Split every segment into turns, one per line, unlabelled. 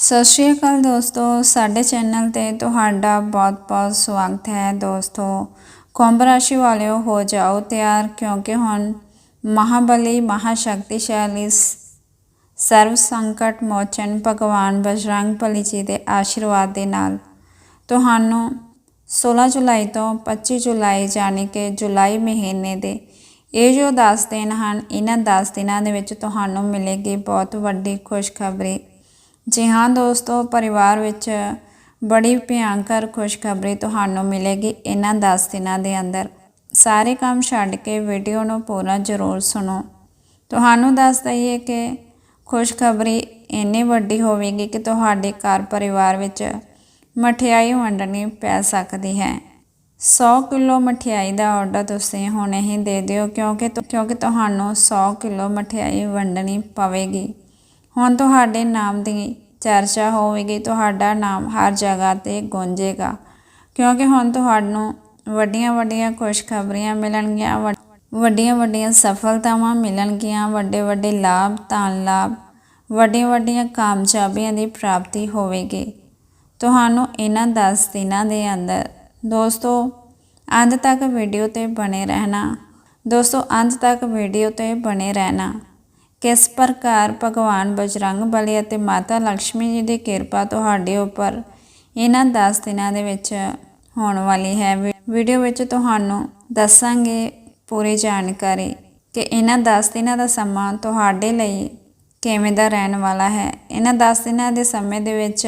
ਸਤਿ ਸ਼੍ਰੀ ਅਕਾਲ ਦੋਸਤੋ, ਸਾਡੇ ਚੈਨਲ ਤੇ ਤੁਹਾਡਾ ਬਹੁਤ-ਬਹੁਤ ਸਵਾਗਤ ਹੈ। ਦੋਸਤੋ, ਕੁੰਭ ਰਾਸ਼ੀ ਵਾਲਿਓ, ਹੋ ਜਾਓ ਤਿਆਰ, ਕਿਉਂਕਿ ਹੁਣ ਮਹਾਬਲੀ, ਮਹਾਸ਼ਕਤੀਸ਼ਾਲੀ, ਸ- ਸਰਵ ਸੰਕਟ, ਮੋਚਨ, ਭਗਵਾਨ ਬਜਰੰਗ ਬਲੀ ਜੀ ਦੇ ਆਸ਼ੀਰਵਾਦ ਦੇ ਨਾਲ ਤੁਹਾਨੂੰ 16 ਜੁਲਾਈ ਤੋਂ 25 ਜੁਲਾਈ ਜਾਣੀ ਕਿ ਜੁਲਾਈ ਮਹੀਨੇ ਦੇ ਇਹ ਜੋ 10 ਦਿਨ ਹਨ, ਇਹਨਾਂ 10 ਦਿਨਾਂ ਦੇ ਵਿੱਚ ਤੁਹਾਨੂੰ ਮਿਲੇਗੀ ਬਹੁਤ ਵੱਡੀ ਖੁਸ਼ਖਬਰੀ। ਜੀ ਹਾਂ ਦੋਸਤੋ, ਪਰਿਵਾਰ ਵਿੱਚ ਬੜੀ ਭਿਆਨਕ ਖੁਸ਼ਖਬਰੀ ਤੁਹਾਨੂੰ ਮਿਲੇਗੀ ਇਹਨਾਂ 10 ਦਿਨਾਂ ਦੇ ਅੰਦਰ। ਸਾਰੇ ਕੰਮ ਛੱਡ ਕੇ ਵੀਡੀਓ ਨੂੰ ਪੂਰਾ ਜ਼ਰੂਰ ਸੁਣੋ। ਤੁਹਾਨੂੰ ਦੱਸ ਦਈਏ ਕਿ ਖੁਸ਼ਖਬਰੀ ਇੰਨੀ ਵੱਡੀ ਹੋਵੇਗੀ ਕਿ ਤੁਹਾਡੇ ਘਰ ਪਰਿਵਾਰ ਵਿੱਚ ਮਠਿਆਈ ਵੰਡਣੀ ਪੈ ਸਕਦੀ ਹੈ। 100 ਕਿਲੋ ਮਠਿਆਈ ਦਾ ਆਰਡਰ ਤੁਸੀਂ ਹੁਣੇ ਹੀ ਦੇ ਦਿਓ ਕਿਉਂਕਿ ਕਿਉਂਕਿ ਤੁਹਾਨੂੰ 100 ਕਿਲੋ ਮਠਿਆਈ ਵੰਡਣੀ ਪਵੇਗੀ। ਹੁਣ ਤੁਹਾਡੇ ਨਾਮ ਦੀ ਚਰਚਾ ਹੋਵੇਗੀ, ਤੁਹਾਡਾ ਨਾਮ ਹਰ ਜਗ੍ਹਾ ਤੇ ਗੂੰਜੇਗਾ। ਕਿਉਂਕਿ ਹੁਣ ਤੁਹਾਨੂੰ ਵੱਡੀਆਂ ਵੱਡੀਆਂ ਖੁਸ਼ਖਬਰੀਆਂ ਮਿਲਣਗੀਆਂ ਵੱਡੀਆਂ ਵੱਡੀਆਂ ਸਫਲਤਾਵਾਂ ਮਿਲਣਗੀਆਂ, ਵੱਡੇ ਵੱਡੇ ਲਾਭ, ਧਨ ਲਾਭ, ਵੱਡੀਆਂ ਵੱਡੀਆਂ ਕਾਮਯਾਬੀਆਂ ਦੀ ਪ੍ਰਾਪਤੀ ਹੋਵੇਗੀ। ਤੁਹਾਨੂੰ ਇਹਨਾਂ 10 ਦਿਨਾਂ ਦੇ ਅੰਦਰ ਦੋਸਤੋ, ਅੰਤ ਤੱਕ ਵੀਡੀਓ ਤੇ ਬਣੇ ਰਹਿਣਾ, ਦੋਸਤੋ, ਅੰਤ ਤੱਕ ਵੀਡੀਓ ਤੇ ਬਣੇ ਰਹਿਣਾ। ਕਿਸ ਪ੍ਰਕਾਰ ਭਗਵਾਨ ਬਜਰੰਗ ਬਲੀ ਅਤੇ ਮਾਤਾ ਲక్ష్ਮੀ ਜੀ ਦੀ ਕਿਰਪਾ ਤੁਹਾਡੇ ਉੱਪਰ ਇਹਨਾਂ 10 ਦਿਨਾਂ ਦੇ ਵਿੱਚ ਹੋਣ ਵਾਲੀ ਹੈ। ਵੀਡੀਓ ਵਿੱਚ ਤੁਹਾਨੂੰ ਦੱਸਾਂਗੇ ਪੂਰੀ ਜਾਣਕਾਰੀ ਕਿ ਇਹਨਾਂ 10 ਦਿਨਾਂ ਦਾ ਸਮਾਂ ਤੁਹਾਡੇ ਲਈ ਕਿਵੇਂ ਦਾ ਰਹਿਣ ਵਾਲਾ ਹੈ। ਇਹਨਾਂ 10 ਦਿਨਾਂ ਦੇ ਸਮੇਂ ਦੇ ਵਿੱਚ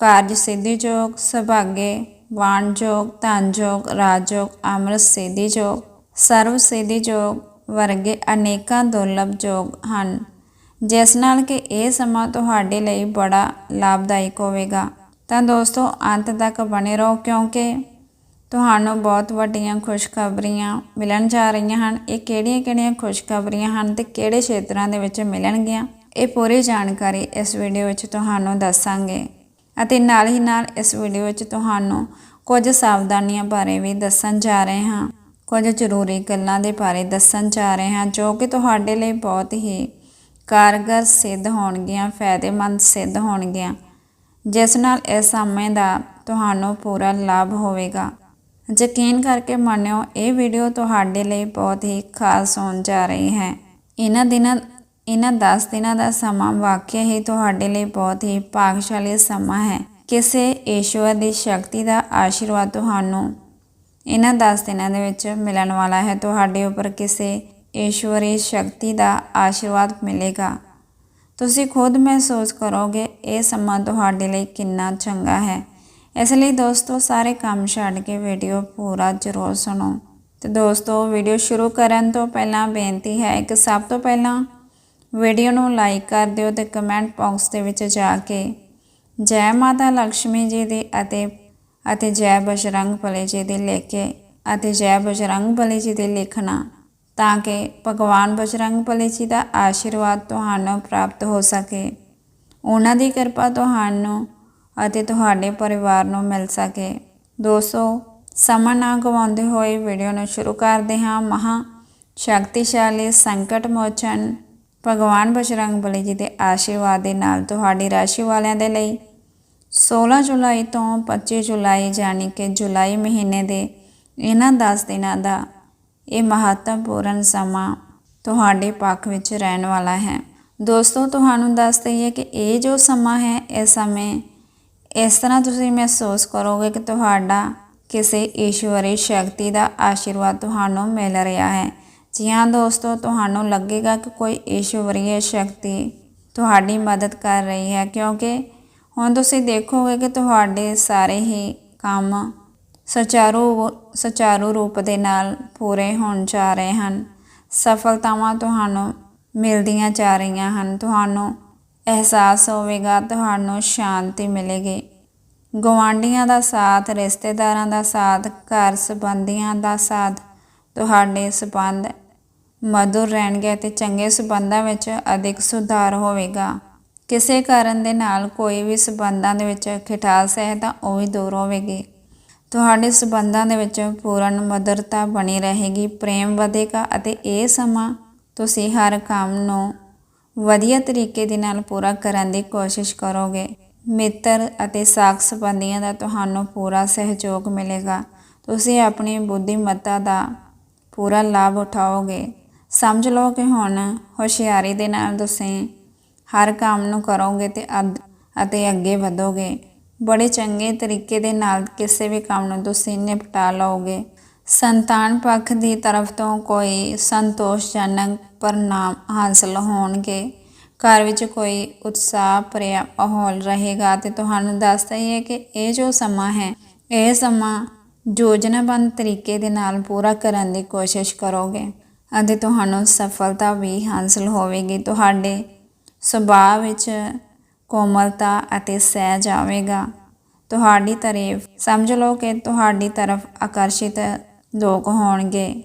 ਕਾਰਜ ਸਿੱਧੀ ਯੋਗ, ਸੁਭਾਗੇ, ਵਾਣ ਯੋਗ, ਧਨ ਯੋਗ, ਰਾਜ ਯੋਗ, ਅੰਮ੍ਰਿਤ ਸਿੱਧੀ ਯੋਗ, ਸਰਵ ਸਿੱਧੀ ਯੋਗ ਵਰਗੇ ਅਨੇਕਾਂ ਦੁਰਲਭ ਯੋਗ ਹਨ, ਜਿਸ ਨਾਲ ਕਿ ਇਹ ਸਮਾਂ ਤੁਹਾਡੇ ਲਈ ਬੜਾ ਲਾਭਦਾਇਕ ਹੋਵੇਗਾ। ਤਾਂ ਦੋਸਤੋ, ਅੰਤ ਤੱਕ ਬਣੇ ਰਹੋ, ਕਿਉਂਕਿ ਤੁਹਾਨੂੰ ਬਹੁਤ ਵੱਡੀਆਂ ਖੁਸ਼ਖਬਰੀਆਂ ਮਿਲਣ ਜਾ ਰਹੀਆਂ ਹਨ। ਇਹ ਕਿਹੜੀਆਂ-ਕਿਹੜੀਆਂ ਖੁਸ਼ਖਬਰੀਆਂ ਹਨ ਤੇ ਕਿਹੜੇ ਖੇਤਰਾਂ ਦੇ ਵਿੱਚ ਮਿਲਣਗੀਆਂ? ਇਹ ਪੂਰੀ ਜਾਣਕਾਰੀ ਇਸ ਵੀਡੀਓ ਵਿੱਚ ਤੁਹਾਨੂੰ ਦੱਸਾਂਗੇ ਅਤੇ ਨਾਲ ਹੀ ਨਾਲ ਇਸ ਵੀਡੀਓ ਵਿੱਚ ਤੁਹਾਨੂੰ ਕੁਝ ਸਾਵਧਾਨੀਆਂ ਬਾਰੇ ਵੀ ਦੱਸਣ ਜਾ ਰਹੇ ਹਾਂ। ਕੁਝ ਜ਼ਰੂਰੀ ਗੱਲਾਂ ਦੇ ਬਾਰੇ ਦੱਸਣ ਜਾ ਰਹੇ ਹਾਂ, ਜੋ ਕਿ ਤੁਹਾਡੇ ਲਈ ਬਹੁਤ ਹੀ ਕਾਰਗਰ ਸਿੱਧ ਹੋਣਗੀਆਂ, ਫਾਇਦੇਮੰਦ ਸਿੱਧ ਹੋਣਗੀਆਂ। ਜਿਸ ਨਾਲ ਇਸ ਸਮੇਂ ਦਾ ਤੁਹਾਨੂੰ ਪੂਰਾ ਲਾਭ ਹੋਵੇਗਾ। ਯਕੀਨ ਕਰਕੇ ਮੰਨਿਓ, ਇਹ ਵੀਡੀਓ ਤੁਹਾਡੇ ਲਈ ਬਹੁਤ ਹੀ ਖਾਸ ਹੋਣ ਜਾ ਰਹੀ ਹੈ। ਇਹਨਾਂ ਦਿਨਾਂ, ਇਹਨਾਂ 10 ਦਿਨਾਂ ਦਾ ਸਮਾਂ ਵਾਕਿਆ ਹੀ ਤੁਹਾਡੇ ਲਈ ਬਹੁਤ ਹੀ ਭਾਗਸ਼ਾਲੀ ਸਮਾਂ ਹੈ। ਕਿਸੇ ਈਸ਼ਵਰ ਦੀ ਸ਼ਕਤੀ ਦਾ ਆਸ਼ੀਰਵਾਦ ਤੁਹਾਨੂੰ ਇਹਨਾਂ 10 ਦਿਨਾਂ ਦੇ ਵਿੱਚ ਮਿਲਣ ਵਾਲਾ ਹੈ। ਤੁਹਾਡੇ ਉੱਪਰ ਕਿਸੇ ਈਸ਼ਵਰੀ ਸ਼ਕਤੀ ਦਾ ਆਸ਼ੀਰਵਾਦ ਮਿਲੇਗਾ। ਤੁਸੀਂ ਖੁਦ ਮਹਿਸੂਸ ਕਰੋਗੇ, ਇਹ ਸਮਾਂ ਤੁਹਾਡੇ ਲਈ ਕਿੰਨਾ ਚੰਗਾ ਹੈ। ਇਸ ਲਈ ਦੋਸਤੋ, ਸਾਰੇ ਕੰਮ ਛੱਡ ਕੇ ਵੀਡੀਓ ਪੂਰਾ ਜ਼ਰੂਰ ਸੁਣੋ। ਤੇ ਦੋਸਤੋ ਵੀਡੀਓ ਸ਼ੁਰੂ ਕਰਨ ਤੋਂ ਪਹਿਲਾਂ ਬੇਨਤੀ ਹੈ ਕਿ ਸਭ ਤੋਂ ਪਹਿਲਾਂ ਵੀਡੀਓ ਨੂੰ ਲਾਈਕ ਕਰ ਦਿਓ ਤੇ ਕਮੈਂਟ ਬਾਕਸ ਦੇ ਵਿੱਚ ਜਾ ਕੇ ਜੈ ਮਾਤਾ ਲక్ష్ਮੀ ਜੀ ਦੀ ਅਤੇ ਅਤੇ ਜੈ ਬਜਰੰਗ ਬਲੀ ਜੀ ਦੇ ਲੇਖੇ ਅਤੇ ਜੈ ਬਜਰੰਗ ਬਲੀ ਜੀ ਦੇ ਲਿਖਣਾ, ਤਾਂ ਕਿ ਭਗਵਾਨ ਬਜਰੰਗ ਬਲੀ ਜੀ ਦਾ ਆਸ਼ੀਰਵਾਦ ਤੁਹਾਨੂੰ ਪ੍ਰਾਪਤ ਹੋ ਸਕੇ। ਉਹਨਾਂ ਦੀ ਕਿਰਪਾ ਤੁਹਾਨੂੰ ਅਤੇ ਤੁਹਾਡੇ ਪਰਿਵਾਰ ਨੂੰ ਮਿਲ ਸਕੇ। ਦੋਸਤੋ, ਸਮਾਂ ਨਾ ਗਵਾਉਂਦੇ ਹੋਏ ਵੀਡੀਓ ਨੂੰ ਸ਼ੁਰੂ ਕਰਦੇ ਹਾਂ। ਮਹਾ ਸ਼ਕਤੀਸ਼ਾਲੀ ਸੰਕਟ ਮੋਚਨ, ਭਗਵਾਨ ਬਜਰੰਗ ਬਲੀ ਜੀ ਦੇ ਆਸ਼ੀਰਵਾਦ ਦੇ ਨਾਲ ਤੁਹਾਡੀ ਰਾਸ਼ੀ ਵਾਲਿਆਂ ਦੇ ਲਈ 16 ਜੁਲਾਈ ਤੋਂ 25 ਜੁਲਾਈ ਜਾਨੀ ਕਿ ਜੁਲਾਈ ਮਹੀਨੇ ਦੇ ਇਹਨਾਂ 10 ਦਿਨਾਂ ਦਾ ਇਹ ਮਹੱਤਵਪੂਰਨ ਸਮਾਂ ਤੁਹਾਡੇ ਪੱਖ ਵਿੱਚ ਰਹਿਣ ਵਾਲਾ ਹੈ। ਦੋਸਤੋ, ਤੁਹਾਨੂੰ ਦੱਸ ਦਈਏ ਕਿ ਇਹ ਜੋ ਸਮਾਂ ਹੈ ਇਸ ਸਮੇਂ ਇਸ ਤਰ੍ਹਾਂ ਤੁਸੀਂ ਮਹਿਸੂਸ ਕਰੋਗੇ ਕਿ ਤੁਹਾਡਾ ਕਿਸੇ ਈਸ਼ਵਰੀ ਸ਼ਕਤੀ ਦਾ ਆਸ਼ੀਰਵਾਦ ਤੁਹਾਨੂੰ ਮਿਲ ਰਿਹਾ ਹੈ। ਜੀ ਹਾਂ ਦੋਸਤੋ, ਤੁਹਾਨੂੰ ਲੱਗੇਗਾ ਕਿ ਕੋਈ ਈਸ਼ਵਰੀ ਸ਼ਕਤੀ ਤੁਹਾਡੀ ਮਦਦ ਕਰ ਰਹੀ ਹੈ ਕਿਉਂਕਿ ਹੁਣ ਤੁਸੀਂ ਦੇਖੋਗੇ ਕਿ ਤੁਹਾਡੇ ਸਾਰੇ ਹੀ ਕੰਮ ਸੁਚਾਰੂ ਸੁਚਾਰੂ ਰੂਪ ਦੇ ਨਾਲ ਪੂਰੇ ਹੋਣ ਜਾ ਰਹੇ ਹਨ। ਸਫਲਤਾਵਾਂ ਤੁਹਾਨੂੰ ਮਿਲਦੀਆਂ ਜਾ ਰਹੀਆਂ ਹਨ। ਤੁਹਾਨੂੰ ਅਹਿਸਾਸ ਹੋਵੇਗਾ, ਤੁਹਾਨੂੰ ਸ਼ਾਂਤੀ ਮਿਲੇਗੀ। ਗਵਾਂਡੀਆਂ ਦਾ ਸਾਥ, ਰਿਸ਼ਤੇਦਾਰਾਂ ਦਾ ਸਾਥ, ਘਰ ਸੰਬੰਧੀਆਂ ਦਾ ਸਾਥ ਤੁਹਾਡੇ ਸਬੰਧ ਮధుਰ ਰਹਿਣਗੇ ਤੇ ਚੰਗੇ ਸਬੰਧਾਂ ਵਿੱਚ ਅਧਿਕ ਸੁਧਾਰ ਹੋਵੇਗਾ। ਕਿਸੇ ਕਾਰਨ ਦੇ ਨਾਲ ਕੋਈ ਵੀ ਸਬੰਧਾਂ ਦੇ ਵਿੱਚ ਖਿਠਾਸ ਹੈ ਤਾਂ ਉਹ ਵੀ ਦੂਰ ਹੋਵੇਗੀ। ਤੁਹਾਡੇ ਸਬੰਧਾਂ ਦੇ ਵਿੱਚ ਪੂਰਨ ਮਧੁਰਤਾ ਬਣੀ ਰਹੇਗੀ, ਪ੍ਰੇਮ ਵਧੇਗਾ ਅਤੇ ਇਹ ਸਮਾਂ ਤੁਸੀਂ ਹਰ ਕੰਮ ਨੂੰ ਵਧੀਆ ਤਰੀਕੇ ਦੇ ਨਾਲ ਪੂਰਾ ਕਰਨ ਦੀ ਕੋਸ਼ਿਸ਼ ਕਰੋਗੇ। ਮਿੱਤਰ ਅਤੇ ਸਾਖ ਸੰਬੰਧੀਆਂ ਦਾ ਤੁਹਾਨੂੰ ਪੂਰਾ ਸਹਿਯੋਗ ਮਿਲੇਗਾ। ਤੁਸੀਂ ਆਪਣੀ ਬੁੱਧੀਮੱਤਾ ਦਾ ਪੂਰਾ ਲਾਭ ਉਠਾਓਗੇ। ਸਮਝ ਲਓ ਕਿ ਹੁਣ ਹੁਸ਼ਿਆਰੀ ਦੇ ਨਾਲ ਤੁਸੀਂ ਹਰ ਕੰਮ ਨੂੰ ਕਰੋਗੇ ਤੇ ਅੱਧ- ਅਤੇ ਅੱਗੇ ਵਧੋਗੇ। ਬੜੇ ਚੰਗੇ ਤਰੀਕੇ ਦੇ ਨਾਲ ਕਿਸੇ ਵੀ ਕੰਮ ਨੂੰ ਤੁਸੀਂ ਨਿਪਟਾ ਲਓਗੇ। ਸੰਤਾਨ ਪੱਖ ਦੀ ਤਰਫ ਤੋਂ ਕੋਈ ਸੰਤੋਸ਼ਜਨਕ ਪਰਿਣਾਮ ਹਾਸਲ ਹੋਣਗੇ। ਘਰ ਵਿੱਚ ਕੋਈ ਉਤਸ਼ਾਹ ਭਰਿਆ ਮਾਹੌਲ ਰਹੇਗਾ ਤੇ ਤੁਹਾਨੂੰ ਦੱਸਦਾ ਹੀ ਹੈ ਕਿ ਇਹ ਜੋ ਸਮਾਂ ਹੈ, ਇਹ ਸਮਾਂ ਯੋਜਨਾਬੰਦ ਤਰੀਕੇ ਦੇ ਨਾਲ ਪੂਰਾ ਕਰਨ ਦੀ ਕੋਸ਼ਿਸ਼ ਕਰੋਗੇ ਅਤੇ ਤੁਹਾਨੂੰ ਸਫਲਤਾ ਵੀ ਹਾਸਲ ਹੋਵੇਗੀ। ਤੁਹਾਡੇ ਸੁਭਾਅ ਵਿੱਚ ਕੋਮਲਤਾ ਅਤੇ ਸਹਿਜ ਆਵੇਗਾ। ਤੁਹਾਡੀ ਤਾਰੀਫ, ਸਮਝ ਲਓ ਕਿ ਤੁਹਾਡੀ ਤਰਫ ਆਕਰਸ਼ਿਤ ਲੋਕ ਹੋਣਗੇ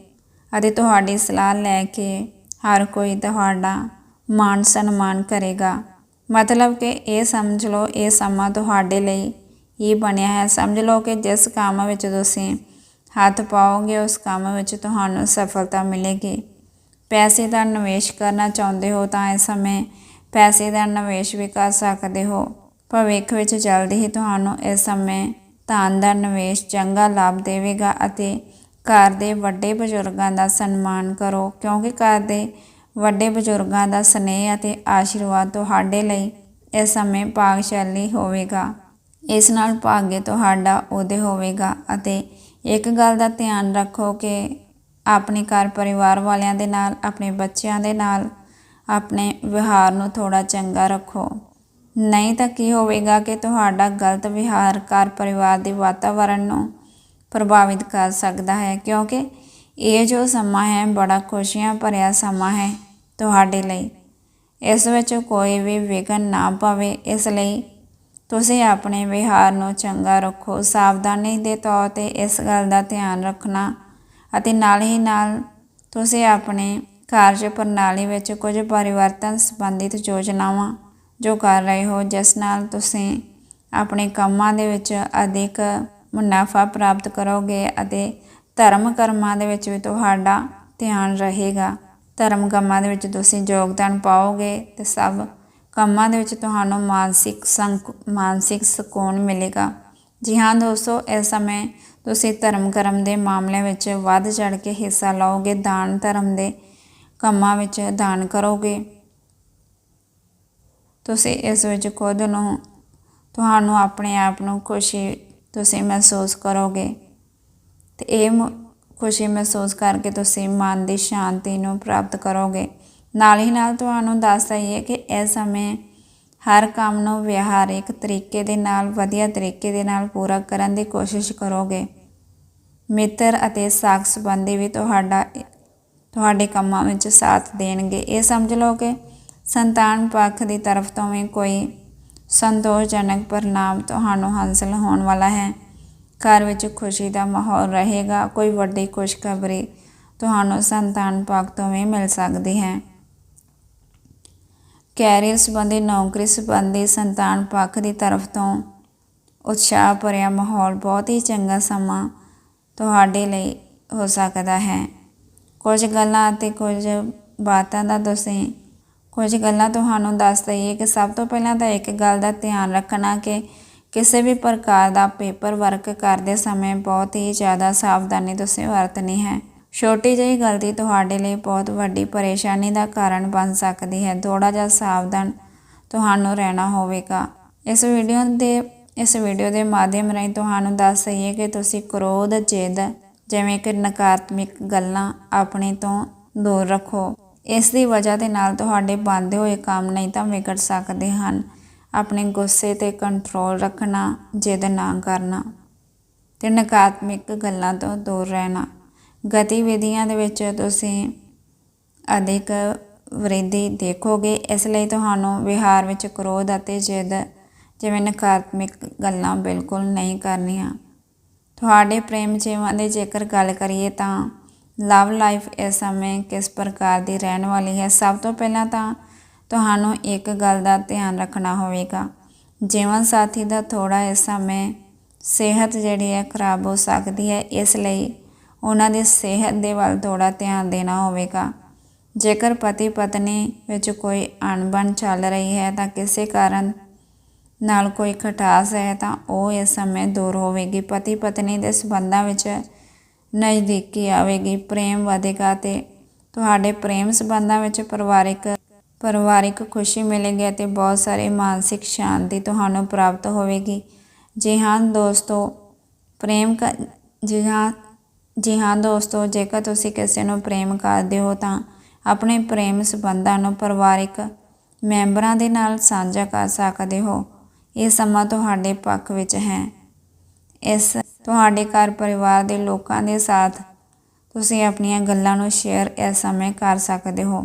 ਅਤੇ ਤੁਹਾਡੀ ਸਲਾਹ ਲੈ ਕੇ ਹਰ ਕੋਈ ਤੁਹਾਡਾ ਮਾਣ ਸਨਮਾਨ ਕਰੇਗਾ। ਮਤਲਬ ਕਿ ਇਹ ਸਮਝ ਲਓ, ਇਹ ਸਮਾਂ ਤੁਹਾਡੇ ਲਈ ਹੀ ਬਣਿਆ ਹੈ। ਸਮਝ ਲਓ ਕਿ ਜਿਸ ਕੰਮ ਵਿੱਚ ਤੁਸੀਂ ਹੱਥ ਪਾਓਗੇ, ਉਸ ਕੰਮ ਵਿੱਚ ਤੁਹਾਨੂੰ ਸਫਲਤਾ ਮਿਲੇਗੀ। ਪੈਸੇ ਦਾ ਨਿਵੇਸ਼ ਕਰਨਾ ਚਾਹੁੰਦੇ ਹੋ ਤਾਂ ਇਸ ਸਮੇਂ ਪੈਸੇ ਦਾ ਨਿਵੇਸ਼ ਵੀ ਕਰ ਸਕਦੇ ਹੋ। ਭਵਿੱਖ ਵਿੱਚ ਜਲਦੀ ਹੀ ਤੁਹਾਨੂੰ ਇਸ ਸਮੇਂ ਧਨ ਦਾ ਨਿਵੇਸ਼ ਚੰਗਾ ਲਾਭ ਦੇਵੇਗਾ ਅਤੇ ਘਰ ਦੇ ਵੱਡੇ ਬਜ਼ੁਰਗਾਂ ਦਾ ਸਨਮਾਨ ਕਰੋ, ਕਿਉਂਕਿ ਘਰ ਦੇ ਵੱਡੇ ਬਜ਼ੁਰਗਾਂ ਦਾ ਸਨੇਹ ਅਤੇ ਆਸ਼ੀਰਵਾਦ ਤੁਹਾਡੇ ਲਈ ਇਸ ਸਮੇਂ ਭਾਗਸ਼ਾਲੀ ਹੋਵੇਗਾ। ਇਸ ਨਾਲ ਭਾਗੇ ਤੁਹਾਡਾ ਉਹਦੇ ਹੋਵੇਗਾ ਅਤੇ ਇੱਕ ਗੱਲ ਦਾ ਧਿਆਨ ਰੱਖੋ ਕਿ ਆਪਣੇ ਘਰ ਪਰਿਵਾਰ ਵਾਲਿਆਂ ਦੇ ਨਾਲ, ਆਪਣੇ ਬੱਚਿਆਂ ਦੇ ਨਾਲ ਆਪਣੇ ਵਿਹਾਰ ਨੂੰ ਥੋੜਾ ਚੰਗਾ ਰੱਖੋ। ਨਹੀਂ ਤਾਂ ਕੀ ਹੋਵੇਗਾ ਕਿ ਤੁਹਾਡਾ ਗਲਤ ਵਿਹਾਰ ਘਰ ਪਰਿਵਾਰ ਦੇ ਵਾਤਾਵਰਣ ਨੂੰ ਪ੍ਰਭਾਵਿਤ ਕਰ ਸਕਦਾ ਹੈ, ਕਿਉਂਕਿ ਇਹ ਜੋ ਸਮਾਂ ਹੈ, ਬੜਾ ਖੁਸ਼ੀਆਂ ਭਰਿਆ ਸਮਾਂ ਹੈ ਤੁਹਾਡੇ ਲਈ। ਇਸ ਵਿੱਚ ਕੋਈ ਵੀ ਵਿਘਨ ਨਾ ਪਵੇ, ਇਸ ਲਈ ਤੁਸੀਂ ਆਪਣੇ ਵਿਹਾਰ ਨੂੰ ਚੰਗਾ ਰੱਖੋ। ਸਾਵਧਾਨੀ ਦੇ ਤੌਰ ਤੇ ਇਸ ਗੱਲ ਦਾ ਧਿਆਨ ਰੱਖਣਾ ਅਤੇ ਨਾਲ ਹੀ ਨਾਲ ਤੁਸੀਂ ਆਪਣੇ ਕਾਰਜ ਪ੍ਰਣਾਲੀ ਵਿੱਚ ਕੁਝ ਪਰਿਵਰਤਨ ਸੰਬੰਧਿਤ ਯੋਜਨਾਵਾਂ ਜੋ ਕਰ ਰਹੇ ਹੋ, ਜਿਸ ਨਾਲ ਤੁਸੀਂ ਆਪਣੇ ਕੰਮਾਂ ਦੇ ਵਿੱਚ ਅਧਿਕ ਮੁਨਾਫਾ ਪ੍ਰਾਪਤ ਕਰੋਗੇ ਅਤੇ ਧਰਮ ਕਰਮਾਂ ਦੇ ਵਿੱਚ ਵੀ ਤੁਹਾਡਾ ਧਿਆਨ ਰਹੇਗਾ। ਧਰਮ ਕੰਮਾਂ ਦੇ ਵਿੱਚ ਤੁਸੀਂ ਯੋਗਦਾਨ ਪਾਓਗੇ ਤੇ ਸਭ ਕੰਮਾਂ ਦੇ ਵਿੱਚ ਤੁਹਾਨੂੰ ਮਾਨਸਿਕ ਸੰਕ, ਮਾਨਸਿਕ ਸਕੂਨ ਮਿਲੇਗਾ। ਜੀ ਹਾਂ ਦੋਸਤੋ, ਇਸ ਸਮੇਂ ਤੁਸੀਂ ਧਰਮ ਕਰਮ ਦੇ ਮਾਮਲੇ ਵਿੱਚ ਵੱਧ ਚੜ ਕੇ ਹਿੱਸਾ ਲਓਗੇ, ਦਾਨ ਧਰਮ ਦੇ ਕੰਮਾਂ ਵਿੱਚ ਦਾਨ ਕਰੋਗੇ। ਤੁਸੀਂ ਇਸ ਵਿੱਚ ਖੁਦ ਨੂੰ, ਤੁਹਾਨੂੰ ਆਪਣੇ ਆਪ ਨੂੰ ਖੁਸ਼ੀ ਤੁਸੀਂ ਮਹਿਸੂਸ ਕਰੋਗੇ। ਤੇ ਇਹ ਮ- ਖੁਸ਼ੀ ਮਹਿਸੂਸ ਕਰਕੇ ਤੁਸੀਂ ਮਨ ਦੀ ਸ਼ਾਂਤੀ ਨੂੰ ਪ੍ਰਾਪਤ ਕਰੋਗੇ। ਨਾਲ ਹੀ ਨਾਲ ਤੁਹਾਨੂੰ ਦੱਸ ਦਈਏ ਕਿ ਇਸ ਸਮੇਂ ਹਰ ਕੰਮ ਨੂੰ ਵਿਹਾਰਿਕ ਤਰੀਕੇ ਦੇ ਨਾਲ, ਵਧੀਆ ਤਰੀਕੇ ਦੇ ਨਾਲ ਪੂਰਾ ਕਰਨ ਦੀ ਕੋਸ਼ਿਸ਼ ਕਰੋਗੇ। ਮਿੱਤਰ ਅਤੇ ਸਾਖ ਸੰਬੰਧੀ ਵੀ ਤੁਹਾਡਾ ਤੁਹਾਡੇ ਕੰਮਾਂ ਵਿੱਚ ਸਾਥ ਦੇਣਗੇ। ਇਹ ਸਮਝ ਲਓ ਕਿ ਸੰਤਾਨ ਪੱਖ ਦੀ ਤਰਫ ਤੋਂ ਵੀ ਕੋਈ ਸੰਤੋਸ਼ਜਨਕ ਪਰਿਣਾਮ ਤੁਹਾਨੂੰ ਹਾਸਲ ਹੋਣ ਵਾਲਾ ਹੈ। ਘਰ ਵਿੱਚ ਖੁਸ਼ੀ ਦਾ ਮਾਹੌਲ ਰਹੇਗਾ, ਕੋਈ ਵੱਡੀ ਖੁਸ਼ਖਬਰੀ ਤੁਹਾਨੂੰ ਸੰਤਾਨ ਪੱਖ ਤੋਂ ਵੀ ਮਿਲ ਸਕਦੀ ਹੈ। ਕੈਰੀਅਰ ਸੰਬੰਧੀ, ਨੌਕਰੀ ਸੰਬੰਧੀ ਸੰਤਾਨ ਪੱਖ ਦੀ ਤਰਫ ਤੋਂ ਉਤਸ਼ਾਹ ਭਰਿਆ ਮਾਹੌਲ ਬਹੁਤ ਹੀ ਚੰਗਾ ਸਮਾਂ ਤੁਹਾਡੇ ਲਈ ਹੋ ਸਕਦਾ ਹੈ। ਕੁਝ ਗੱਲਾਂ ਅਤੇ ਕੁਝ ਬਾਤਾਂ ਦਾ ਤੁਸੀਂ, ਕੁਝ ਗੱਲਾਂ ਤੁਹਾਨੂੰ ਦੱਸ ਦਈਏ ਕਿ ਸਭ ਤੋਂ ਪਹਿਲਾਂ ਤਾਂ ਇੱਕ ਗੱਲ ਦਾ ਧਿਆਨ ਰੱਖਣਾ ਕਿ ਕਿਸੇ ਵੀ ਪ੍ਰਕਾਰ ਦਾ ਪੇਪਰ ਵਰਕ ਕਰਦੇ ਸਮੇਂ ਬਹੁਤ ਹੀ ਜ਼ਿਆਦਾ ਸਾਵਧਾਨੀ ਤੁਸੀਂ ਵਰਤਣੀ ਹੈ। ਛੋਟੀ ਜਿਹੀ ਗਲਤੀ ਤੁਹਾਡੇ ਲਈ ਬਹੁਤ ਵੱਡੀ ਪਰੇਸ਼ਾਨੀ ਦਾ ਕਾਰਨ ਬਣ ਸਕਦੀ ਹੈ। ਥੋੜਾ ਜਿਹਾ ਸਾਵਧਾਨ ਤੁਹਾਨੂੰ ਰਹਿਣਾ ਹੋਵੇਗਾ। ਇਸ ਵੀਡੀਓ ਦੇ, ਇਸ ਵੀਡੀਓ ਦੇ ਮਾਧਿਅਮ ਰਾਹੀਂ ਤੁਹਾਨੂੰ ਦੱਸ ਦਈਏ ਕਿ ਤੁਸੀਂ ਕ੍ਰੋਧ, ਜਿੱਦ ਜਿਵੇਂ ਕਿ ਨਕਾਰਾਤਮਕ ਗੱਲਾਂ ਆਪਣੇ ਤੋਂ ਦੂਰ ਰੱਖੋ। ਇਸ ਦੀ ਵਜ੍ਹਾ ਦੇ ਨਾਲ ਤੁਹਾਡੇ ਬੰਦੇ ਹੋਏ ਕੰਮ ਨਹੀਂ ਤਾਂ ਵਿਗੜ ਸਕਦੇ ਹਨ। ਆਪਣੇ ਗੁੱਸੇ ਤੇ ਕੰਟਰੋਲ ਰੱਖਣਾ, ਜਿੱਦ ਨਾ ਕਰਨਾ ਤੇ ਨਕਾਰਾਤਮਕ ਗੱਲਾਂ ਤੋਂ ਦੂਰ ਰਹਿਣਾ। ਗਤੀਵਿਧੀਆਂ ਦੇ ਵਿੱਚ ਤੁਸੀਂ ਅਧਿਕ ਵ੍ਰਿੱਧੀ ਦੇਖੋਗੇ, ਇਸ ਲਈ ਤੁਹਾਨੂੰ ਵਿਹਾਰ ਵਿੱਚ ਕ੍ਰੋਧ ਅਤੇ ਜਿੱਦ, ਜਿਵੇਂ ਨਕਾਰਾਤਮਕ ਗੱਲਾਂ ਬਿਲਕੁਲ ਨਹੀਂ ਕਰਨੀਆਂ। ਤੁਹਾਡੇ ਪ੍ਰੇਮ ਜੀਵਨ ਦੀ ਜੇਕਰ ਗੱਲ ਕਰੀਏ ਤਾਂ ਲਵ ਲਾਈਫ ਇਸ ਸਮੇਂ ਕਿਸ ਪ੍ਰਕਾਰ ਦੀ ਰਹਿਣ ਵਾਲੀ ਹੈ? ਸਭ ਤੋਂ ਪਹਿਲਾਂ ਤਾਂ ਤੁਹਾਨੂੰ ਇੱਕ ਗੱਲ ਦਾ ਧਿਆਨ ਰੱਖਣਾ ਹੋਵੇਗਾ। ਜੀਵਨ ਸਾਥੀ ਦਾ ਥੋੜਾ ਇਸ ਸਮੇਂ ਸਿਹਤ ਜਿਹੜੀ ਹੈ ਖਰਾਬ ਹੋ ਸਕਦੀ ਹੈ, ਇਸ ਲਈ ਉਹਨਾਂ ਦੀ ਸਿਹਤ ਦੇ ਵੱਲ ਥੋੜਾ ਧਿਆਨ ਦੇਣਾ ਹੋਵੇਗਾ। ਜੇਕਰ ਪਤੀ ਪਤਨੀ ਵਿੱਚ ਕੋਈ ਅਣਬਣ ਚੱਲ ਰਹੀ ਹੈ ਤਾਂ ਕਿਸੇ ਕਾਰਨ ਨਾਲ ਕੋਈ ਖਟਾਸ ਹੈ ਤਾਂ ਉਹ ਇਸ ਸਮੇਂ ਦੂਰ ਹੋਵੇਗੀ। ਪਤੀ ਪਤਨੀ ਦੇ ਸਬੰਧਾਂ ਵਿੱਚ ਨਜ਼ਦੀਕੀ ਆਵੇਗੀ। ਪ੍ਰੇਮ ਵਧੇਗਾ ਤੇ ਤੁਹਾਡੇ ਪ੍ਰੇਮ ਸਬੰਧਾਂ ਵਿੱਚ ਪਰਿਵਾਰਿਕ ਪਰਿਵਾਰਿਕ ਖੁਸ਼ੀ ਮਿਲੇਗੀ ਅਤੇ ਬਹੁਤ ਸਾਰੇ ਮਾਨਸਿਕ ਸ਼ਾਂਤੀ ਤੁਹਾਨੂੰ ਪ੍ਰਾਪਤ ਹੋਵੇਗੀ। ਜੀ ਹਾਂ ਦੋਸਤੋ, ਪ੍ਰੇਮ ਕ ਜੀ ਹਾਂ ਜੀ ਹਾਂ ਦੋਸਤੋ, ਜੇਕਰ ਤੁਸੀਂ ਕਿਸੇ ਨੂੰ ਪ੍ਰੇਮ ਕਰਦੇ ਹੋ ਤਾਂ ਆਪਣੇ ਪ੍ਰੇਮ ਸਬੰਧਾਂ ਨੂੰ ਪਰਿਵਾਰਿਕ ਮੈਂਬਰਾਂ ਦੇ ਨਾਲ ਸਾਂਝਾ ਕਰ ਸਕਦੇ ਹੋ। ਇਹ ਸਮਾਂ ਤੁਹਾਡੇ ਪੱਖ ਵਿੱਚ ਹੈ। ਇਸ ਤੁਹਾਡੇ ਘਰ ਪਰਿਵਾਰ ਦੇ ਲੋਕਾਂ ਦੇ ਸਾਥ ਤੁਸੀਂ ਆਪਣੀਆਂ ਗੱਲਾਂ ਨੂੰ ਸ਼ੇਅਰ ਇਸ ਸਮੇਂ ਕਰ ਸਕਦੇ ਹੋ।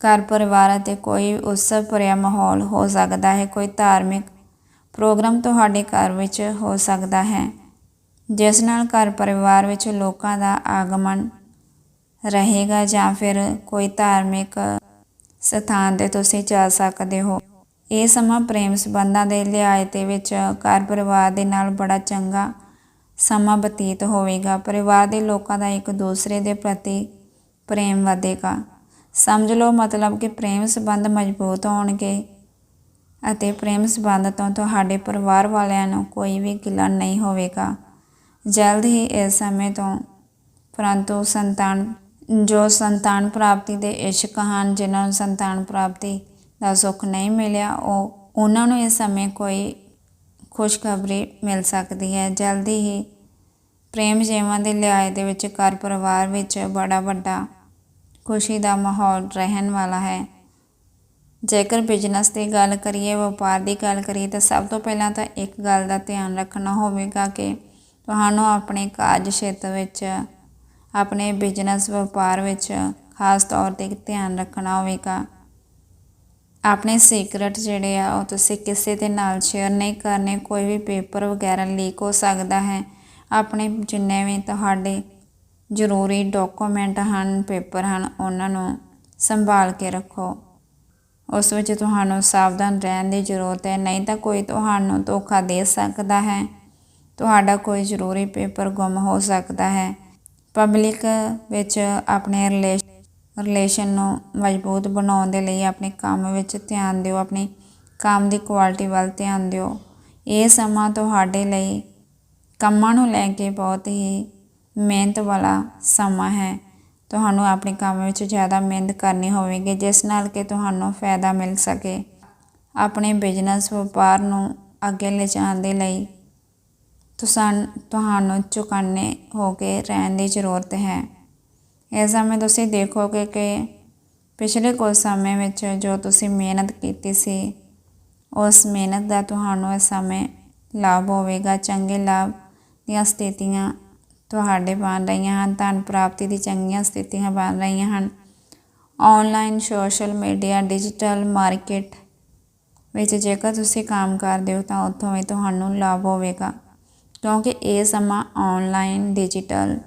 ਘਰ ਪਰਿਵਾਰ ਅਤੇ ਕੋਈ ਉਤਸਵ ਭਰਿਆ ਮਾਹੌਲ ਹੋ ਸਕਦਾ ਹੈ, ਕੋਈ ਧਾਰਮਿਕ ਪ੍ਰੋਗਰਾਮ ਤੁਹਾਡੇ ਘਰ ਵਿੱਚ ਹੋ ਸਕਦਾ ਹੈ, ਜਿਸ ਨਾਲ ਘਰ ਪਰਿਵਾਰ ਵਿੱਚ ਲੋਕਾਂ ਦਾ ਆਗਮਨ ਰਹੇਗਾ ਜਾਂ ਫਿਰ ਕੋਈ ਧਾਰਮਿਕ ਸਥਾਨ ਤੇ ਤੁਸੀਂ ਜਾ ਸਕਦੇ ਹੋ। ਇਹ ਸਮਾਂ ਪ੍ਰੇਮ ਸੰਬੰਧਾਂ ਦੇ ਲਿਹਾਜ਼ ਦੇ ਵਿੱਚ ਘਰ ਪਰਿਵਾਰ ਦੇ ਨਾਲ ਬੜਾ ਚੰਗਾ ਸਮਾਂ ਬਤੀਤ ਹੋਵੇਗਾ। ਪਰਿਵਾਰ ਦੇ ਲੋਕਾਂ ਦਾ ਇੱਕ ਦੂਸਰੇ ਦੇ ਪ੍ਰਤੀ ਪ੍ਰੇਮ ਵਧੇਗਾ। ਸਮਝ ਲਓ ਮਤਲਬ ਕਿ ਪ੍ਰੇਮ ਸੰਬੰਧ ਮਜ਼ਬੂਤ ਹੋਣਗੇ ਅਤੇ ਪ੍ਰੇਮ ਸੰਬੰਧ ਤੋਂ ਤੁਹਾਡੇ ਪਰਿਵਾਰ ਵਾਲਿਆਂ ਨੂੰ ਕੋਈ ਵੀ ਗਿਲਾ ਨਹੀਂ ਹੋਵੇਗਾ। ਜਲਦ ਹੀ ਇਸ ਸਮੇਂ ਤੋਂ ਪਰੰਤੂ ਸੰਤਾਨ ਜੋ ਸੰਤਾਨ ਪ੍ਰਾਪਤੀ ਦੇ ਇਸ਼ਕ ਹਨ, ਜਿਨ੍ਹਾਂ ਨੂੰ ਸੰਤਾਨ ਪ੍ਰਾਪਤੀ ਦਾ ਸੁੱਖ ਨਹੀਂ ਮਿਲਿਆ, ਉਹ, ਉਹਨਾਂ ਨੂੰ ਇਸ ਸਮੇਂ ਕੋਈ ਖੁਸ਼ਖਬਰੀ ਮਿਲ ਸਕਦੀ ਹੈ। ਜਲਦੀ ਹੀ ਪ੍ਰੇਮ ਜੀਵਨ ਦੇ ਲਿਹਾਜ਼ ਦੇ ਵਿੱਚ ਘਰ ਪਰਿਵਾਰ ਵਿੱਚ ਬੜਾ ਵੱਡਾ ਖੁਸ਼ੀ ਦਾ ਮਾਹੌਲ ਰਹਿਣ ਵਾਲਾ ਹੈ। ਜੇਕਰ ਬਿਜ਼ਨਸ ਦੀ ਗੱਲ ਕਰੀਏ, ਵਪਾਰ ਦੀ ਗੱਲ ਕਰੀਏ, ਤਾਂ ਸਭ ਤੋਂ ਪਹਿਲਾਂ ਤਾਂ ਇੱਕ ਗੱਲ ਦਾ ਧਿਆਨ ਰੱਖਣਾ ਹੋਵੇਗਾ ਕਿ ਤੁਹਾਨੂੰ ਆਪਣੇ ਕਾਰਜ ਖੇਤਰ ਵਿੱਚ, ਆਪਣੇ ਬਿਜ਼ਨਸ ਵਪਾਰ ਵਿੱਚ ਖਾਸ ਤੌਰ ਤੇ ਧਿਆਨ ਰੱਖਣਾ ਹੋਵੇਗਾ। ਆਪਣੇ ਸੀਕਰਟ ਜਿਹੜੇ ਆ, ਉਹ ਤੁਸੀਂ ਕਿਸੇ ਦੇ ਨਾਲ ਸ਼ੇਅਰ ਨਹੀਂ ਕਰਨੇ, ਕੋਈ ਵੀ ਪੇਪਰ ਵਗੈਰਾ ਲੀਕ ਹੋ ਸਕਦਾ ਹੈ। ਆਪਣੇ ਜਿੰਨੇ ਵੀ ਤੁਹਾਡੇ ਜ਼ਰੂਰੀ ਡਾਕੂਮੈਂਟ ਹਨ ਪੇਪਰ ਹਨ, ਉਹਨਾਂ ਨੂੰ ਸੰਭਾਲ ਕੇ ਰੱਖੋ। ਉਸ ਵਿੱਚ ਤੁਹਾਨੂੰ ਸਾਵਧਾਨ ਰਹਿਣ ਦੀ ਜ਼ਰੂਰਤ ਹੈ। ਨਹੀਂ ਤਾਂ ਕੋਈ ਤੁਹਾਨੂੰ ਧੋਖਾ ਦੇ ਸਕਦਾ ਹੈ। ਤੁਹਾਡਾ ਕੋਈ ਜ਼ਰੂਰੀ ਪੇਪਰ ਗੁੰਮ ਹੋ ਸਕਦਾ ਹੈ। ਪਬਲਿਕ ਵਿੱਚ ਆਪਣੇ ਰਿਲੇਸ਼ਨ ਰਿਲੇਸ਼ਨ ਨੂੰ ਮਜ਼ਬੂਤ ਬਣਾਉਣ ਦੇ ਲਈ ਆਪਣੇ ਕੰਮ ਵਿੱਚ ਧਿਆਨ ਦਿਓ, ਆਪਣੀ ਕੰਮ ਦੀ ਕੁਆਲਿਟੀ ਵੱਲ ਧਿਆਨ ਦਿਓ। ਇਹ ਸਮਾਂ ਤੁਹਾਡੇ ਲਈ ਕੰਮਾਂ ਨੂੰ ਲੈ ਕੇ ਬਹੁਤ ਹੀ ਮਿਹਨਤ ਵਾਲਾ ਸਮਾਂ ਹੈ। ਤੁਹਾਨੂੰ ਆਪਣੇ ਕੰਮ ਵਿੱਚ ਜ਼ਿਆਦਾ ਮਿਹਨਤ ਕਰਨੀ ਹੋਵੇਗੀ, ਜਿਸ ਨਾਲ ਕਿ ਤੁਹਾਨੂੰ ਫਾਇਦਾ ਮਿਲ ਸਕੇ। ਆਪਣੇ ਬਿਜ਼ਨਸ ਵਪਾਰ ਨੂੰ ਅੱਗੇ ਲਿਜਾਣ ਦੇ ਲਈ ਤੁਸਾਂ, ਤੁਹਾਨੂੰ ਚੁਕੰਨੇ ਹੋ ਕੇ ਰਹਿਣ ਦੀ ਜ਼ਰੂਰਤ ਹੈ। ਇਸ ਸਮੇਂ ਤੁਸੀਂ ਦੇਖੋਗੇ ਕਿ ਪਿਛਲੇ ਕੁਝ ਸਮੇਂ ਵਿੱਚ ਜੋ ਤੁਸੀਂ ਮਿਹਨਤ ਕੀਤੀ ਸੀ, ਉਸ ਮਿਹਨਤ ਦਾ ਤੁਹਾਨੂੰ ਇਸ ਸਮੇਂ ਲਾਭ ਹੋਵੇਗਾ। ਚੰਗੇ ਲਾਭ ਦੀਆਂ ਸਥਿਤੀਆਂ ਤੁਹਾਡੇ ਬਣ ਰਹੀਆਂ ਹਨ। ਧਨ ਪ੍ਰਾਪਤੀ ਦੀ ਚੰਗੀਆਂ ਸਥਿਤੀਆਂ ਬਣ ਰਹੀਆਂ ਹਨ। Online social media, digital market ਵਿੱਚ ਜੇਕਰ ਤੁਸੀਂ ਕੰਮ ਕਰਦੇ ਹੋ ਤਾਂ ਉੱਥੋਂ ਵੀ ਤੁਹਾਨੂੰ ਲਾਭ ਹੋਵੇਗਾ। ਕਿਉਂਕਿ ਇਹ ਸਮਾਂ ਆਨਲਾਈਨ ਡਿਜੀਟਲ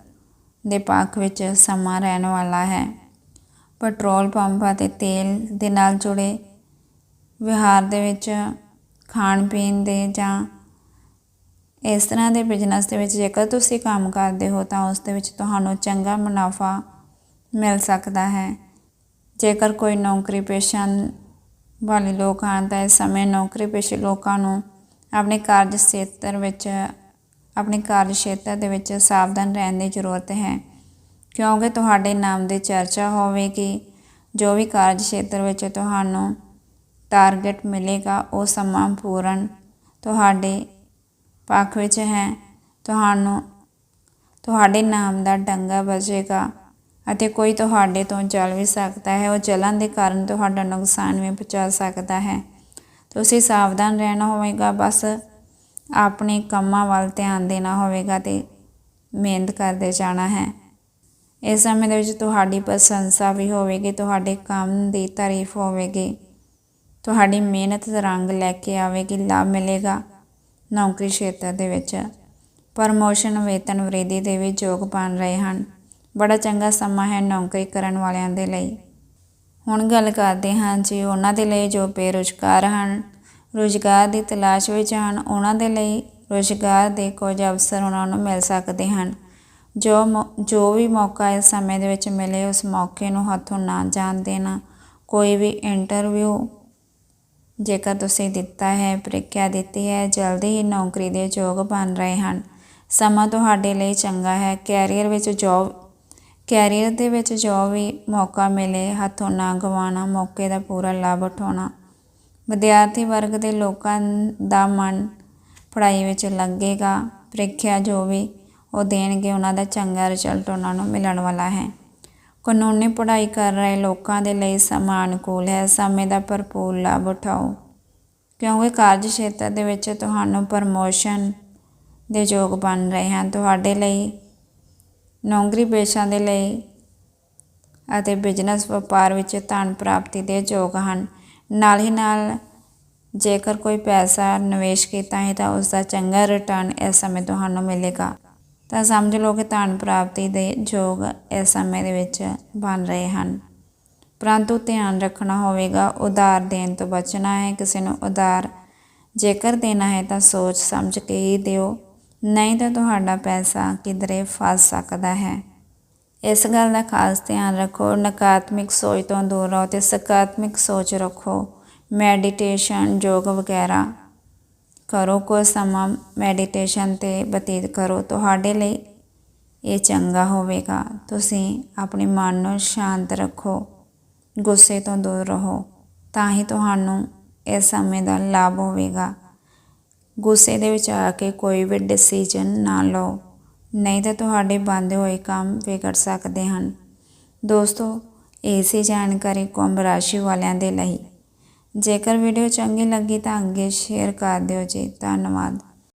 ਦੇ ਪੱਖ ਵਿੱਚ ਸਮਾਂ ਰਹਿਣ ਵਾਲਾ ਹੈ। ਪੈਟਰੋਲ ਪੰਪ ਅਤੇ ਤੇਲ ਦੇ ਨਾਲ ਜੁੜੇ ਵਿਹਾਰ ਦੇ ਵਿੱਚ ਖਾਣ ਪੀਣ ਦੇ ਜਾਂ ਇਸ ਤਰ੍ਹਾਂ ਦੇ ਬਿਜ਼ਨਸ ਦੇ ਵਿੱਚ ਜੇਕਰ ਤੁਸੀਂ ਕੰਮ ਕਰਦੇ ਹੋ ਤਾਂ ਉਸ ਦੇ ਵਿੱਚ ਤੁਹਾਨੂੰ ਚੰਗਾ ਮੁਨਾਫਾ ਮਿਲ ਸਕਦਾ ਹੈ। ਜੇਕਰ ਕੋਈ ਨੌਕਰੀ ਪੇਸ਼ਾ ਵਾਲੇ ਲੋਕ ਹਨ ਤਾਂ ਇਸ ਸਮੇਂ ਨੌਕਰੀ ਪੇਸ਼ੇ ਲੋਕਾਂ ਨੂੰ ਆਪਣੇ ਕਾਰਜ ਖੇਤਰ ਵਿੱਚ ਆਪਣੇ ਕਾਰਜ ਖੇਤਰ ਦੇ ਵਿੱਚ ਸਾਵਧਾਨ ਰਹਿਣ ਦੀ ਜ਼ਰੂਰਤ ਹੈ। ਕਿਉਂਕਿ ਤੁਹਾਡੇ ਨਾਮ ਦੀ ਚਰਚਾ ਹੋਵੇਗੀ, ਜੋ ਵੀ ਕਾਰਜ ਖੇਤਰ ਵਿੱਚ ਤੁਹਾਨੂੰ ਟਾਰਗੇਟ ਮਿਲੇਗਾ, ਉਹ ਸਮਾਂ ਪੂਰਨ ਤੁਹਾਡੇ ਪੱਖ ਵਿੱਚ ਹੈ। ਤੁਹਾਨੂੰ, ਤੁਹਾਡੇ ਨਾਮ ਦਾ ਡੰਗਾ ਵੱਜੇਗਾ ਅਤੇ ਕੋਈ ਤੁਹਾਡੇ ਤੋਂ ਜਲ ਵੀ ਸਕਦਾ ਹੈ। ਉਹ ਜਲਨ ਦੇ ਕਾਰਨ ਤੁਹਾਡਾ ਨੁਕਸਾਨ ਵੀ ਪਹੁੰਚਾ ਸਕਦਾ ਹੈ। ਤੁਸੀਂ ਸਾਵਧਾਨ ਰਹਿਣਾ ਹੋਵੇਗਾ, ਬਸ ਆਪਣੇ ਕੰਮਾਂ ਵੱਲ ਧਿਆਨ ਦੇਣਾ ਹੋਵੇਗਾ ਤੇ ਮਿਹਨਤ ਕਰਦੇ ਜਾਣਾ ਹੈ। ਇਸ ਸਮੇਂ ਦੇ ਵਿੱਚ ਤੁਹਾਡੀ ਪ੍ਰਸ਼ੰਸਾ ਵੀ ਹੋਵੇਗੀ, ਤੁਹਾਡੇ ਕੰਮ ਦੀ ਤਾਰੀਫ ਹੋਵੇਗੀ, ਤੁਹਾਡੀ ਮਿਹਨਤ ਦਾ ਰੰਗ ਲੈ ਕੇ ਆਵੇਗੀ, ਲਾਭ ਮਿਲੇਗਾ ਨੌਕਰੀ ਖੇਤਰ ਦੇ ਵਿੱਚ। ਪ੍ਰਮੋਸ਼ਨ, ਵੇਤਨ, ਵ੍ਰਿੱਧੀ ਦੇ ਵੀ ਯੋਗ ਬਣ ਰਹੇ ਹਨ। ਬੜਾ ਚੰਗਾ ਸਮਾਂ ਹੈ ਨੌਕਰੀ ਕਰਨ ਵਾਲਿਆਂ ਦੇ ਲਈ। ਹੁਣ ਗੱਲ ਕਰਦੇ ਹਾਂ ਜੀ, ਉਹਨਾਂ ਦੇ ਲਈ ਜੋ ਬੇਰੁਜ਼ਗਾਰ ਹਨ ਰੁਜ਼ਗਾਰ ਦੀ ਤਲਾਸ਼ ਵਿੱਚ ਹਨ, ਉਹਨਾਂ ਦੇ ਲਈ ਰੁਜ਼ਗਾਰ ਦੇ ਕੁਝ ਅਵਸਰ ਉਹਨਾਂ ਨੂੰ ਮਿਲ ਸਕਦੇ ਹਨ। ਜੋ ਮੌ- ਜੋ ਵੀ ਮੌਕਾ ਇਸ ਸਮੇਂ ਦੇ ਵਿੱਚ ਮਿਲੇ, ਉਸ ਮੌਕੇ ਨੂੰ ਹੱਥੋਂ ਨਾ ਜਾਣ ਦੇਣਾ, ਕੋਈ ਵੀ ਇੰਟਰਵਿਊ ਜੇਕਰ ਤੁਸੀਂ ਦਿੱਤਾ ਹੈ, ਪ੍ਰੀਖਿਆ ਦਿੱਤੀ ਹੈ, ਜਲਦੀ ਹੀ ਨੌਕਰੀ ਦੇ ਯੋਗ ਬਣ ਰਹੇ ਹਨ। ਸਮਾਂ ਤੁਹਾਡੇ ਲਈ ਚੰਗਾ ਹੈ। ਕੈਰੀਅਰ ਵਿੱਚ ਜੋਬ ਕੈਰੀਅਰ ਦੇ ਵਿੱਚ ਜੋ ਵੀ ਮੌਕਾ ਮਿਲੇ, ਹੱਥੋਂ ਨਾ ਗਵਾਉਣਾ, ਮੌਕੇ ਦਾ ਪੂਰਾ ਲਾਭ ਉਠਾਉਣਾ ਵਿਦਿਆਰਥੀ ਵਰਗ ਦੇ ਲੋਕਾਂ ਦਾ ਮਨ ਪੜ੍ਹਾਈ ਵਿੱਚ ਲੱਗੇਗਾ, ਪ੍ਰੀਖਿਆ ਜੋ ਵੀ ਉਹ ਦੇਣਗੇ, ਉਹਨਾਂ ਦਾ ਚੰਗਾ ਰਿਜ਼ਲਟ ਉਹਨਾਂ ਨੂੰ ਮਿਲਣ ਵਾਲਾ ਹੈ। ਕਾਨੂੰਨੀ ਪੜ੍ਹਾਈ ਕਰ ਰਹੇ ਲੋਕਾਂ ਦੇ ਲਈ ਸਮਾਂ ਅਨੁਕੂਲ ਹੈ। ਸਮੇਂ ਦਾ ਭਰਪੂਰ ਲਾਭ ਉਠਾਓ। ਕਿਉਂਕਿ ਕਾਰਜ ਖੇਤਰ ਦੇ ਵਿੱਚ ਤੁਹਾਨੂੰ ਪ੍ਰਮੋਸ਼ਨ ਦੇ ਯੋਗ ਬਣ ਰਹੇ ਹਨ। ਤੁਹਾਡੇ ਲਈ, ਨੌਕਰੀ ਪੇਸ਼ਾ ਦੇ ਲਈ ਅਤੇ ਬਿਜ਼ਨਸ ਵਪਾਰ ਵਿੱਚ ਧਨ ਪ੍ਰਾਪਤੀ ਦੇ ਯੋਗ ਹਨ। ਨਾਲ ਹੀ ਨਾਲ ਜੇਕਰ ਕੋਈ ਪੈਸਾ ਨਿਵੇਸ਼ ਕੀਤਾ ਹੈ ਤਾਂ ਉਸ ਦਾ ਚੰਗਾ ਰਿਟਰਨ ਇਸ ਸਮੇਂ ਤੁਹਾਨੂੰ ਮਿਲੇਗਾ। ਤਾਂ ਸਮਝ ਲਓ ਕਿ ਧਨ ਪ੍ਰਾਪਤੀ ਦੇ ਯੋਗ ਇਸ ਸਮੇਂ ਦੇ ਵਿੱਚ ਬਣ ਰਹੇ ਹਨ। ਪਰੰਤੂ ਧਿਆਨ ਰੱਖਣਾ ਹੋਵੇਗਾ, ਉਧਾਰ ਦੇਣ ਤੋਂ ਬਚਣਾ ਹੈ, ਕਿਸੇ ਨੂੰ ਉਧਾਰ ਜੇਕਰ ਦੇਣਾ ਹੈ ਤਾਂ ਸੋਚ ਸਮਝ ਕੇ ਹੀ ਦਿਓ। ਨਹੀਂ ਤਾਂ ਤੁਹਾਡਾ ਪੈਸਾ ਕਿਧਰੇ ਫਸ ਸਕਦਾ ਹੈ। ਇਸ ਗੱਲ ਦਾ ਖਾਸ ਧਿਆਨ ਰੱਖੋ, ਨਕਾਰਾਤਮਕ ਸੋਚ ਤੋਂ ਦੂਰ ਰਹੋ ਤੇ ਸਕਾਰਾਤਮਕ ਸੋਚ ਰੱਖੋ। ਮੈਡੀਟੇਸ਼ਨ, ਯੋਗ ਵਗੈਰਾ ਕਰੋ ਕੋਈ ਸਮਾਂ ਮੈਡੀਟੇਸ਼ਨ ਤੇ ਬਤੀਤ ਕਰੋ। ਤੁਹਾਡੇ ਲਈ ਇਹ ਚੰਗਾ ਹੋਵੇਗਾ। ਤੁਸੀਂ ਆਪਣੇ ਮਨ ਨੂੰ ਸ਼ਾਂਤ ਰੱਖੋ, ਗੁੱਸੇ ਤੋਂ ਦੂਰ ਰਹੋ, ਤਾਂ ਹੀ ਤੁਹਾਨੂੰ ਇਸ ਸਮੇਂ ਦਾ ਲਾਭ ਹੋਵੇਗਾ। ਗੁੱਸੇ ਦੇ ਵਿੱਚ ਆ ਕੇ ਕੋਈ ਵੀ ਡਿਸੀਜਨ ਨਾ ਲਓ। ਨਹੀਂ ਤਾਂ ਤੁਹਾਡੇ ਬੰਦੇ ਹੋਏ ਕੰਮ ਵਿਗੜ ਸਕਦੇ ਹਨ। ਦੋਸਤੋ, ਇਸੇ ਜਾਣਕਾਰੀ ਕੁੰਭ ਰਾਸ਼ੀ ਵਾਲਿਆਂ ਦੇ ਲਈ। ਜੇਕਰ ਵੀਡੀਓ ਚੰਗੀ ਲੱਗੀ ਤਾਂ ਅੱਗੇ ਸ਼ੇਅਰ ਕਰ ਦਿਓ ਜੀ। ਧੰਨਵਾਦ।